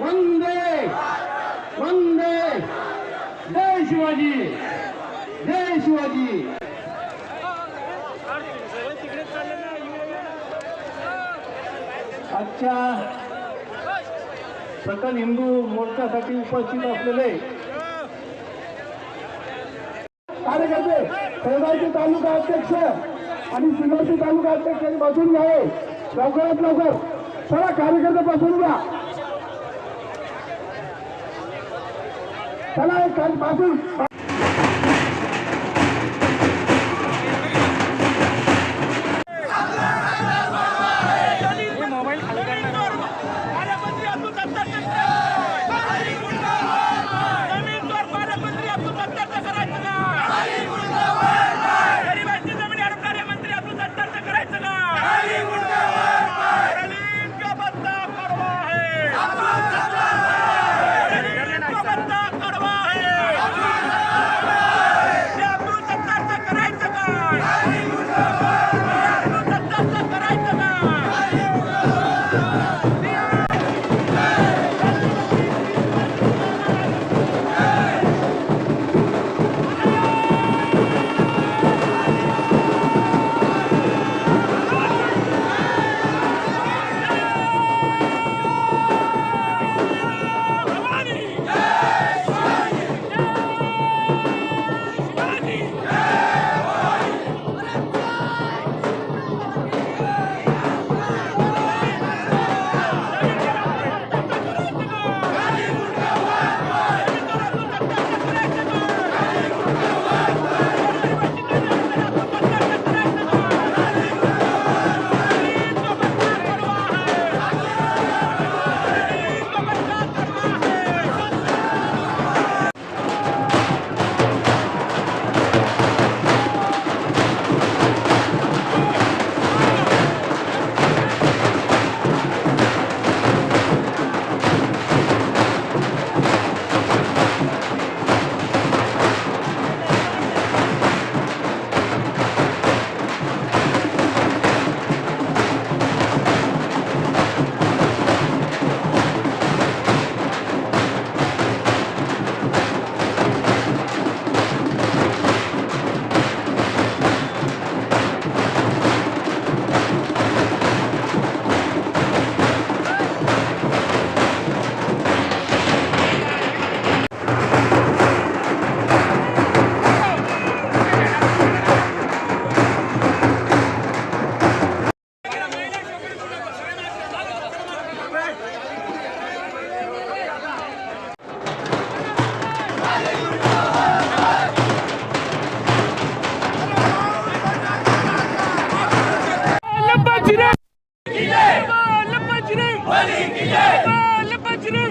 वंदे! वंदे! जय शिवाजी! जय शिवाजी! आजच्या सकल हिंदू मोर्चासाठी उपस्थित असलेले कार्यकर्ते शेवगावचे तालुका अध्यक्ष आणि सिल्लोडचे तालुका अध्यक्ष बसून घ्यावे. लवकरात लवकर सगळा कार्यकर्ते बसून घ्या. चला एक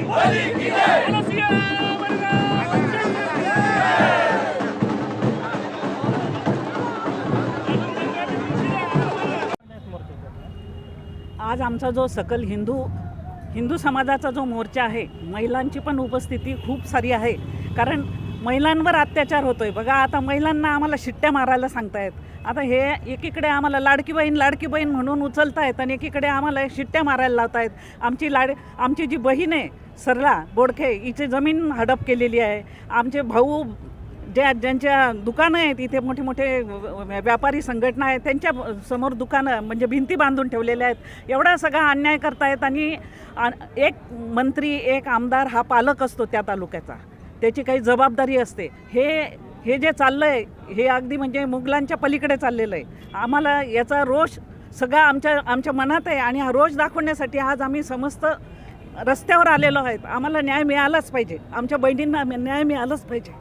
आज आमचा जो सकल हिंदू हिंदू समाजाचा जो मोर्चा आहे महिलांची पण उपस्थिती खूप सारी आहे. कारण महिलांवर अत्याचार होतो आहे बघा आता महिलांना आम्हाला शिट्ट्या मारायला सांगतायत आता हे एकीकडे आम्हाला लाडकी बहीण लाडकी बहीण म्हणून उचलतायत आणि एकीकडे आम्हाला शिट्ट्या मारायला लावतायत. आमची लाड आमची जी बहीण आहे सरला बोडखे हिची जमीन हडप केलेली आहे. आमचे भाऊ ज्या ज्यांच्या दुकानं आहेत इथे मोठे मोठे व्यापारी संघटना आहेत त्यांच्यासमोर दुकानं म्हणजे भिंती बांधून ठेवलेल्या आहेत. एवढा सगळा अन्याय करतायत आणि एक मंत्री एक आमदार हा पालक असतो त्या तालुक्याचा. त्याची काही जबाबदारी असते. हे हे जे चाललं आहे हे अगदी म्हणजे मुघलांच्या पलीकडे चाललेलं आहे. आम्हाला याचा रोष सगळा आमच्या आमच्या मनात आहे आणि हा रोष दाखवण्यासाठी आज आम्ही समस्त रस्त्यावर आलेलो आहेत. आम्हाला न्याय मिळालाच पाहिजे. आमच्या बहिणींना न्याय मिळालाच पाहिजे.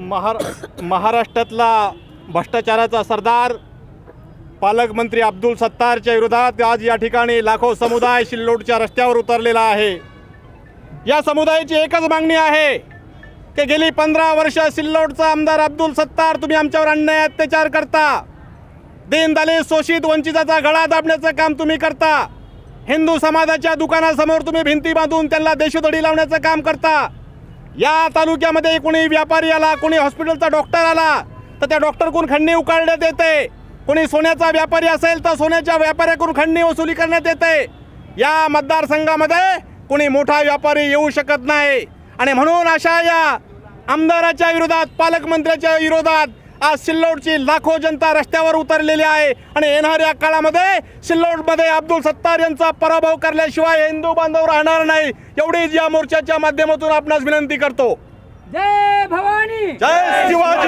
महार महाराष्ट्रातला भ्रष्टाचाराचा सरदार पालकमंत्री अब्दुल सत्तारच्या विरोधात आज या ठिकाणी लाखो समुदाय शिल्लोडच्या रस्त्यावर उतरलेला आहे. या समुदायाची एकच मागणी आहे की गेली पंधरा वर्ष सिल्लोडचा आमदार अब्दुल सत्तार तुम्ही आमच्यावर अन्याय अत्याचार करता. दीनदलित शोषित वंचिताचा गळा दाबण्याचं काम तुम्ही करता. हिंदू समाजाच्या दुकानासमोर तुम्ही भिंती बांधून त्यांना देशोधडी लावण्याचं काम करता. या तालुक्यामध्ये कोणी व्यापारी आला कोणी हॉस्पिटलचा डॉक्टर आला तर त्या डॉक्टरकडून खंडणी उकाळण्यात येते. कोणी सोन्याचा व्यापारी असेल तर सोन्याच्या व्यापाऱ्याकडून खंडणी वसुली करण्यात येते. या मतदारसंघामध्ये कोणी मोठा व्यापारी येऊ शकत नाही. आणि म्हणून अशा या आमदाराच्या विरोधात पालकमंत्र्याच्या विरोधात आज सिल्लोडची लाखो जनता रस्त्यावर उतरलेली आहे. आणि येणाऱ्या काळामध्ये सिल्लोडमध्ये अब्दुल सत्तार यांचा पराभव करल्याशिवाय हिंदू बांधव राहणार नाही. एवढीच या मोर्चाच्या माध्यमातून आपणास विनंती करतो. जय भवानी! जय शिवाजी!